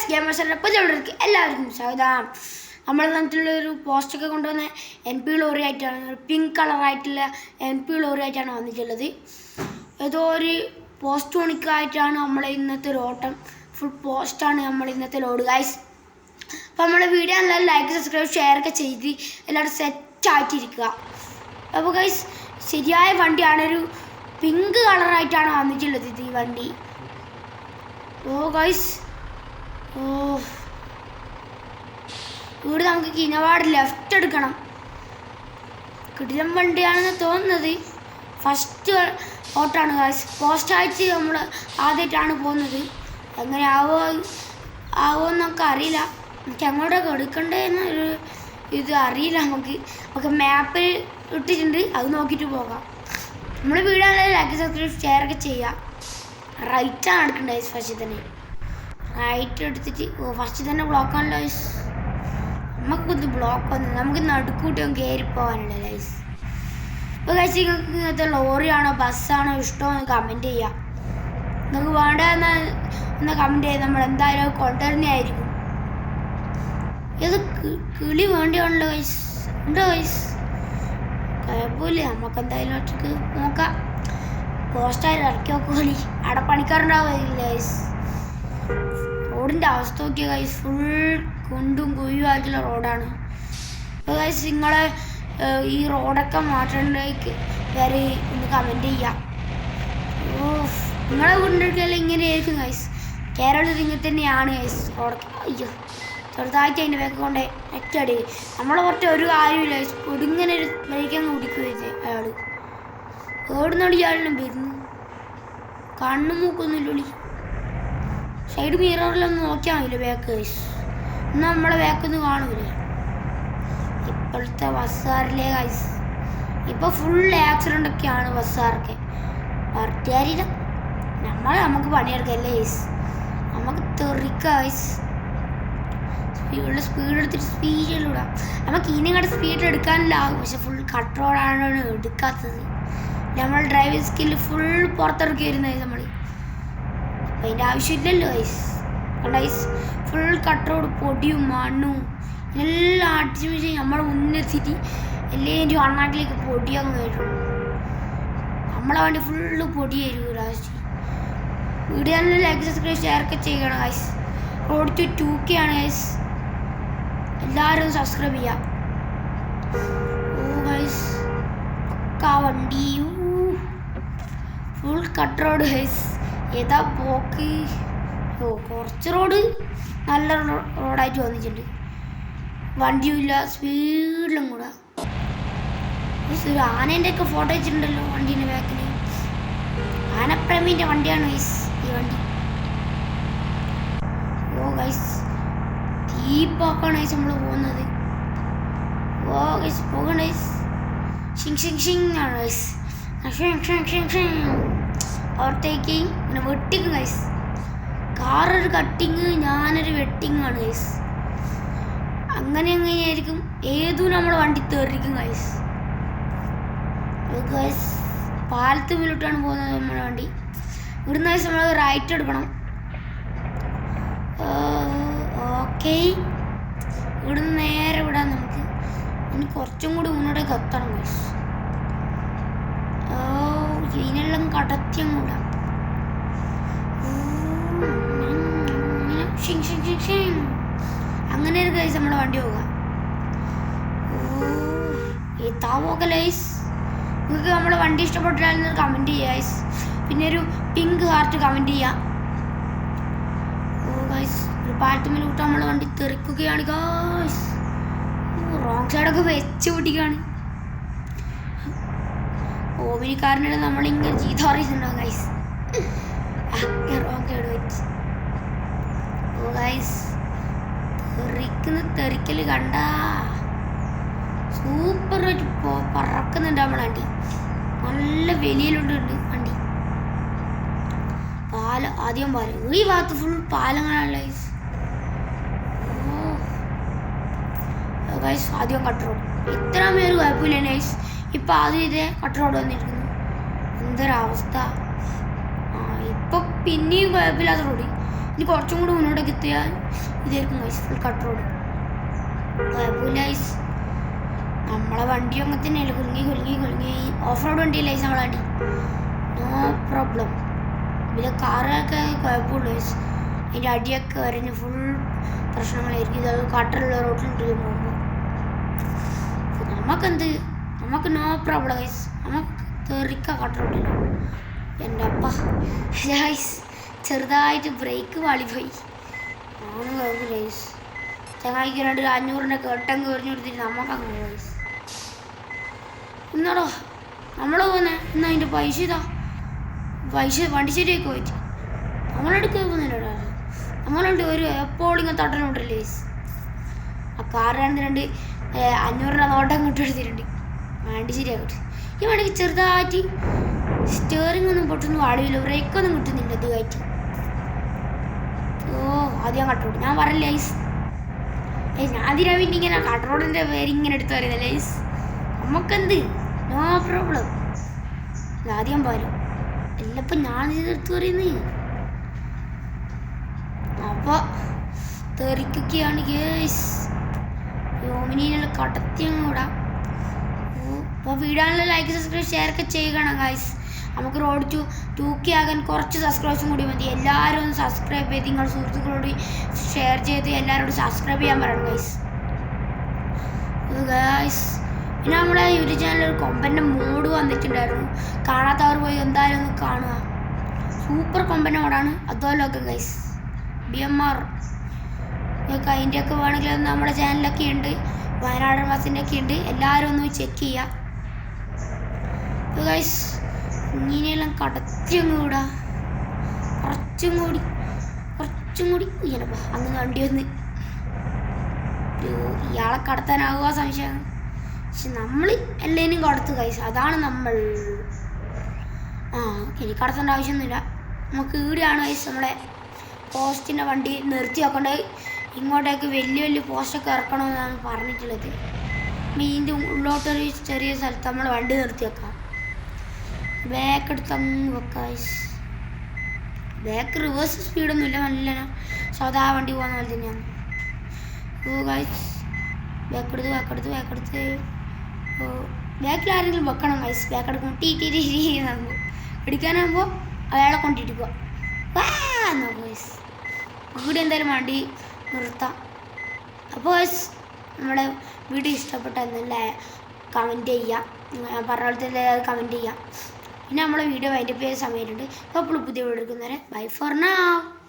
Guys ഗെയിമേഴ്സിന്റെ പുതിയവർക്ക് എല്ലാവർക്കും സ്വാഗതം. നമ്മൾ നാട്ടിലുള്ള ഒരു പോസ്റ്റൊക്കെ കൊണ്ടുവന്ന എൻ പി ലോറി ആയിട്ടാണ് ഒരു പിങ്ക് കളറായിട്ടുള്ള എൻ പി ലോറി ആയിട്ടാണ് വന്നിട്ടുള്ളത്. ഏതോ ഒരു പോസ്റ്റ് മണിക്കായിട്ടാണ് നമ്മൾ ഇന്നത്തെ ഒരു ഓട്ടം. ഫുൾ പോസ്റ്റാണ് നമ്മൾ ഇന്നത്തെ ലോഡ് ഗൈസ് അപ്പോൾ നമ്മുടെ വീഡിയോ നല്ല ലൈക്ക് സബ്സ്ക്രൈബ് ഷെയർ ഒക്കെ ചെയ്ത് എല്ലാവരും സെറ്റായിട്ടിരിക്കുക അപ്പോൾ ഗൈസ് ശരിയായ വണ്ടിയാണ് ഒരു പിങ്ക് കളറായിട്ടാണ് വന്നിട്ടുള്ളത് ഈ വണ്ടി. ഓ ഗൈസ് ഓ ഇവിടെ നമുക്ക് കിനവാട് ലെഫ്റ്റ് എടുക്കണം. കിടിലം വണ്ടിയാണെന്ന് തോന്നുന്നത്. ഫസ്റ്റ് ഓട്ടാണ് പോസ്റ്റ് ആയിട്ട് നമ്മൾ ആദ്യമായിട്ടാണ് പോകുന്നത്. എങ്ങനെ ആവോ ആവോ എന്നൊക്കെ അറിയില്ല. എനിക്ക് എടുക്കണ്ടേ എന്നൊരു ഇത് അറിയില്ല നമുക്ക്. നമുക്ക് മാപ്പിൽ ഇട്ടിട്ടുണ്ട്. അത് നോക്കിയിട്ട് പോകാം. നമ്മൾ വീടാണെങ്കിൽ ലൈക്ക് സബ്സ്ക്രൈബ് ഷെയർ ഒക്കെ ചെയ്യാം. റൈറ്റാണ് എടുക്കേണ്ടത് ഫസ്റ്റ് തന്നെ. റൈറ്റ് എടുത്തിട്ട്. ഓ ഫസ്റ്റ് തന്നെ ബ്ലോക്ക് ആണല്ലോ ലൈസ് നമുക്കൊന്ന് ബ്ലോക്ക് വന്നു നമുക്ക് നടുക്കൂട്ടും കയറി പോകാനുള്ള ലൈസ് ഇപ്പോൾ കഴിച്ച് നിങ്ങൾക്ക് ഇങ്ങനത്തെ ലോറിയാണോ ബസ്സാണോ ഇഷ്ടമോ കമന്റ് ചെയ്യാം. നിങ്ങൾക്ക് വേണ്ട എന്നാൽ ഒന്ന് കമന്റ് ചെയ്ത് നമ്മൾ എന്തായാലും കൊണ്ടുവരുന്നതായിരിക്കും ഇത് കിളി വേണ്ടിയാണല്ലോ വയസ് ഉണ്ടോ വയസ് കുഴപ്പമില്ല. നമുക്ക് എന്തായാലും ഒറ്റയ്ക്ക് നോക്കാം. പോസ്റ്റായി ഇറക്കി നോക്കുകളി അവിടെ പണിക്കാരുണ്ടാവില്ല ഗൈസ് റോഡിന്റെ അവസ്ഥ നോക്കിയ ഗൈസ് ഫുൾ കുണ്ടും കുഴിയുമായിട്ടുള്ള റോഡാണ്. അപ്പോൾ ഗൈസ് നിങ്ങളെ ഈ റോഡൊക്കെ മാറ്റേണ്ടേക്ക് വരെ ഒന്ന് കമന്റ് ചെയ്യാം. ഓ നിങ്ങളെ വീടിന്റെ ഇങ്ങനെയായിരിക്കും ഗൈസ് കേരളത്തിൽ ഇങ്ങനെ തന്നെയാണ് ഗൈസ് റോഡൊക്കെ. അയ്യോ ചെറുതായിട്ട് അതിന്റെ ബാക്ക് കൊണ്ടേ നെറ്റടി നമ്മളെ കുറച്ച് ഒരു കാര്യമില്ല ഒടുങ്ങനെ ഒരു ബൈക്കങ്ങ് കുടിക്കുകയും അയാൾ ഓടുന്നോടി ആളിനും വരുന്നു കണ്ണു മൂക്കൊന്നുമില്ലൊളി സൈഡ് മിററിലൊന്ന് നോക്കിയാൽ മതി ബാക്ക് ഇന്ന് നമ്മളെ ബാക്കൊന്ന് കാണൂലേ? ഇപ്പോഴത്തെ ബസ്സാറിലെ ഗൈസ് ഇപ്പൊ ഫുൾ ആക്സിഡന്റ് ഒക്കെയാണ് ബസ്സാർക്ക് പാർട്ടിയാരില്ല നമ്മൾ നമുക്ക് പണിയെടുക്കല്ലേ ഗൈസ് നമുക്ക് തെറിക്ക ഗൈസ് സ്പീഡിൽ സ്പീഡ് എടുത്തിട്ട് സ്പീഡിലൂടാം നമുക്ക് ഇനിങ്ങടെ സ്പീഡ് എടുക്കാനില്ലാകും പക്ഷെ ഫുൾ കട്ട് റോഡാണ് എടുക്കാത്തത്. നമ്മൾ ഡ്രൈവിംഗ് സ്കില്ല് ഫുൾ പുറത്തിറക്കിയിരുന്നത് നമ്മൾ അപ്പം അതിന്റെ ആവശ്യമില്ലല്ലോ ഐസ് കണ്ട ഐസ് ഫുൾ കട്ടറോട് പൊടിയും മണ്ണും എല്ലാം അടിച്ചു വെച്ച് നമ്മുടെ മുന്നെത്തിയിട്ട് എല്ലാവരും അണ്ണാട്ടിലേക്ക് പൊടിയങ്ങ് വരുള്ളൂ നമ്മളെ വണ്ടി ഫുള്ള് പൊടി പൊടിയായിരിക്കും last video like subscribe share ചെയ്യണം guys road two two K ആണ് ഗൈസ് എല്ലാവരും സബ്സ്ക്രൈബ് ചെയ്യാം. ഓ ഗൈസ് പക്കാ വണ്ടി. ഫുൾ കട്ട് റോഡ് ഗൈസ് ഏതാ പോക്ക്? ഓ കുറച്ച് റോഡ് നല്ല റോഡായിട്ട് വന്നിട്ടുണ്ട് വണ്ടിയുമില്ല സ്പീഡിലും കൂടാ. ആനേന്റെ ഒക്കെ ഫോട്ടോ വെച്ചിട്ടുണ്ടല്ലോ വണ്ടീന്റെ ബാക്കിൽ ആനപ്രേമിന്റെ വണ്ടിയാണ് വൈസ് ഈ വണ്ടി. ഓ ഗൈസ് തീപ്പാക്കാണ് ഗൈസ് നമ്മൾ പോകുന്നത്. ഓ ഗൈസ് പോകണം ഗൈസ് ഷിങ് ഷിങ് ഷിങ് ആണ് ഗൈസ് ഷിങ് ഷിങ് ഷിങ് ഷിങ്. ഓവർടേക്കിങ് പിന്നെ വെട്ടിങ് ഗൈസ് കാറൊരു കട്ടിങ് ഞാനൊരു വെട്ടിങ് ആണ് ഗൈസ് അങ്ങനെ എങ്ങനെയായിരിക്കും ഏതും നമ്മൾ വണ്ടി തെറിക്കും ഗൈസ് ഗൈസ് പാലത്ത് മുന്നിലോട്ടാണ് പോകുന്നത് നമ്മുടെ വണ്ടി. ഇവിടുന്ന് ഗൈസ് നമ്മൾ റൈറ്റ് എടുക്കണം. ഓക്കെ ഇവിടുന്ന് നേരെ വിടാം നമുക്ക്. ഇനി കുറച്ചും കൂടി മുന്നോട്ടേക്ക് എത്തണം ഗൈസ് ഇതിനെല്ലാം കടത്തിയും കൂടാം ഷിങ് ഷിങ് ഷിങ് ഷിങ്. അങ്ങനെ ഒരു ഗൈസ് നമ്മുടെ വണ്ടി പോകാം നിങ്ങൾക്ക് നമ്മുടെ വണ്ടി ഇഷ്ടപ്പെട്ടില്ലാന്ന് കമന്റ് ചെയ്യുക ഗൈസ് പിന്നെ ഒരു പിങ്ക് ഹാർട്ട് കമന്റ് ചെയ്യാം ഓ ഗൈസ് ഒരു പാലത്തുമ്മൽ നമ്മൾ വണ്ടി തെറിക്കുകയാണ് ഗൈസ് റോങ് സൈഡൊക്കെ വെച്ച് പിടിക്കുകയാണ് ഓമിനിക്കാരനെ നമ്മളിങ്ങനെ ചീത്ത ഗൈസ് റോങ് ഗൈസ് തെറിക്കുന്ന തെറിക്കൽ കണ്ട. പോ- പറക്കുന്നുണ്ട് നമ്മളെ വണ്ടി. നല്ല വെലിയിലുണ്ട് വണ്ടി. പാലം ആദ്യം പാലം. ഈ ഭാഗത്ത് ഫുൾ പാലങ്ങളാണ് ഗൈസ് ഗൈസ് ആദ്യം കട്ടറും ഇത്ര പേര് കുഴപ്പമില്ല ഗൈസ് ഇപ്പം ആദ്യം ഇതേ കട്ടറോട് വന്നിരിക്കുന്നു. എന്തൊരവസ്ഥ. ഇപ്പൊ പിന്നെയും കുഴപ്പമില്ലാത്ത റോഡ് ഇനി കുറച്ചും കൂടി മുന്നോട്ടേക്ക് എത്തിയാൽ ഇതായിരിക്കും ഗൈസ് ഫുൾ കട്ട് കുഴപ്പമില്ല ഗൈസ് നമ്മളെ വണ്ടി അങ്ങനെ തന്നെയല്ലേ കുലുങ്ങി കുലുങ്ങി കുലുങ്ങി. ഓഫ് റോഡ് വണ്ടിയല്ലേ ഗൈസ് നമ്മളെ വണ്ടി? നോ പ്രോബ്ലം ഇതിലെ കാറൊക്കെ കുഴപ്പമുള്ളൂ ഗൈസ് അതിന്റെ അടിയൊക്കെ വരഞ്ഞ് ഫുൾ പ്രശ്നങ്ങളായിരിക്കും. ഇത് കട്ടറുള്ള റോഡിൽ പോകുമ്പോൾ നമുക്കെന്ത് നമുക്ക് നോ പ്രോബ്ലം ഗൈസ് നമുക്ക് തെറിക്ക കട്ടറുണ്ടല്ലോ എന്റെ അപ്പ. ഗൈസ് ചെറുതായിട്ട് ബ്രേക്ക് വാളിപ്പോയി ആണ് ഗൈസ് ചങ്ങായിക്ക് രണ്ട് അഞ്ഞൂറിന്റെ കെട്ടം കയറിഞ്ഞു കൊടുത്തിട്ട് നമുക്ക് അങ്ങ് ഗൈസ് എന്നാടോ നമ്മൾ പോകുന്നേ എന്നാ അതിന്റെ പൈസ ഇതാ. പൈസ വണ്ടി ശരിയൊക്കെ പോയിട്ട് നമ്മളെടുക്കാൻ പോകുന്നില്ലടാ നമ്മളുണ്ട് ഒരു എപ്പോഴും ഇങ്ങനെ തട്ടനുണ്ടല്ലേ ഗൈസ് ആ കാറിന് രണ്ട് അഞ്ഞൂറിന്റെ നോട്ടം കിട്ടി എടുത്തിട്ടുണ്ട് വണ്ടി ശരിയാകട്ടെ ഈ വണ്ടിക്ക് ചെറുതായിട്ട് സ്റ്റിയറിംഗ് ഒന്നും പൊട്ടൊന്നും വാടിയില്ല ബ്രേക്കൊന്നും കിട്ടുന്നില്ല അധികമായിട്ട് ഓ ആദ്യം കട്ടറോഡ് ഞാൻ പറയില്ല ഐസ് ഏ ഞാൻ അതിരാവിന്റെ ഇങ്ങനെ കട്ടറോഡിന്റെ പേര് ഇങ്ങനെ എടുത്ത് പറയുന്നില്ല ഐസ് നമുക്കെന്ത്? നോ പ്രോബ്ലം ആദ്യം പോരും എല്ലപ്പം ഞാൻ ഇതെടുത്ത് പറയുന്നത് അപ്പോൾ തെറിക്കുകയാണ് കേസ് യോമിനിയിലുള്ള കടത്തിയും കൂടാ അപ്പോൾ വീഡിയോയിലെ ലൈക്ക് സബ്സ്ക്രൈബ് ഷെയർ ഒക്കെ ചെയ്യണം ഗൈസ് നമുക്ക് റോഡ് ടു ടു കെ ആകാൻ കുറച്ച് സബ്സ്ക്രൈബേഴ്സും കൂടി മതി. എല്ലാവരും ഒന്ന് സബ്സ്ക്രൈബ് ചെയ്ത് നിങ്ങളുടെ സുഹൃത്തുക്കളോട് ഷെയർ ചെയ്ത് എല്ലാവരോടും സബ്സ്ക്രൈബ് ചെയ്യാൻ പറയണം ഗൈസ് ഗൈസ് പിന്നെ നമ്മുടെ യൂട്യൂബ് ചാനലിൽ ഒരു കൊമ്പന്റെ മോഡ് വന്നിട്ടുണ്ടായിരുന്നു. കാണാത്തവർ പോയി എന്തായാലും ഒന്ന് കാണുക. സൂപ്പർ കൊമ്പന്റെ മോഡാണ് അതുപോലൊക്കെ ഗൈസ് ബി എം ആർ നിങ്ങൾക്ക് അതിന്റെയൊക്കെ വേണമെങ്കിൽ നമ്മുടെ ചാനലൊക്കെ ഉണ്ട്. വയനാടൻ ബസ്സിന്റെ ഒക്കെ ഉണ്ട്. എല്ലാവരും ഒന്ന് ചെക്ക് ചെയ്യുക. ഗൈസ് ഇങ്ങനെയെല്ലാം കടത്തിയങ്ങ് വിടാ കുറച്ചും കൂടി കുറച്ചും കൂടി ഇങ്ങനെ അങ്ങ് വണ്ടി വന്ന്. ഇയാളെ കടത്താനാവുക സംശയം. പക്ഷെ നമ്മൾ എല്ലാവരും കടത്തു കൈസ് അതാണ് നമ്മൾ. ആ ഇനി കടത്തേണ്ട ആവശ്യമൊന്നുമില്ല. നമുക്ക് ഇവിടെയാണ് കൈസ് നമ്മളെ പോസ്റ്റിന്റെ വണ്ടി നിർത്തി വെക്കേണ്ടത് ഇങ്ങോട്ടേക്ക് വലിയ വലിയ പോസ്റ്റൊക്കെ ഇറക്കണമെന്നാണ് പറഞ്ഞിട്ടുള്ളത്. മീന്റെ ഉള്ളോട്ടൊരു ചെറിയ സ്ഥലത്ത് നമ്മൾ വണ്ടി നിർത്തി വെക്കാം. ബാക്ക് എടുത്ത് അങ്ങ് ബാക്ക് റിവേഴ്സ് സ്പീഡൊന്നുമില്ല നല്ല സാധാ വണ്ടി പോകുന്ന പോലെ തന്നെയാണ് ഓ ഗൈസ് ബാക്ക് എടുത്ത് ബാക്ക് എടുത്ത് ബാക്ക് എടുത്ത്. ബാക്കിൽ ആരെങ്കിലും വെക്കണം ഗൈസ് ബാക്ക് എടുക്കണം ടി ടി ടി ടീ എന്നാകുമ്പോൾ എടുക്കാനാകുമ്പോൾ അയാളെ കൊണ്ടിട്ട് വാ ഗൈസ് ഇവിടെ എന്തായാലും വണ്ടി നിർത്താം. അപ്പോൾ ഗൈസ് നമ്മുടെ വീഡിയോ ഇഷ്ടപ്പെട്ട എന്നല്ല കമന്റ് ചെയ്യുക ഞാൻ പറഞ്ഞ പോലെ തന്നെ കമന്റ് ചെയ്യുക പിന്നെ നമ്മളെ വീഡിയോ വൈൻഡപ്പ് ചെയ്യാൻ സമയമുണ്ട്. അപ്പോൾ പുതിയ വീഡിയോ എടുക്കുന്നവരെ ബൈ ഫോർ now.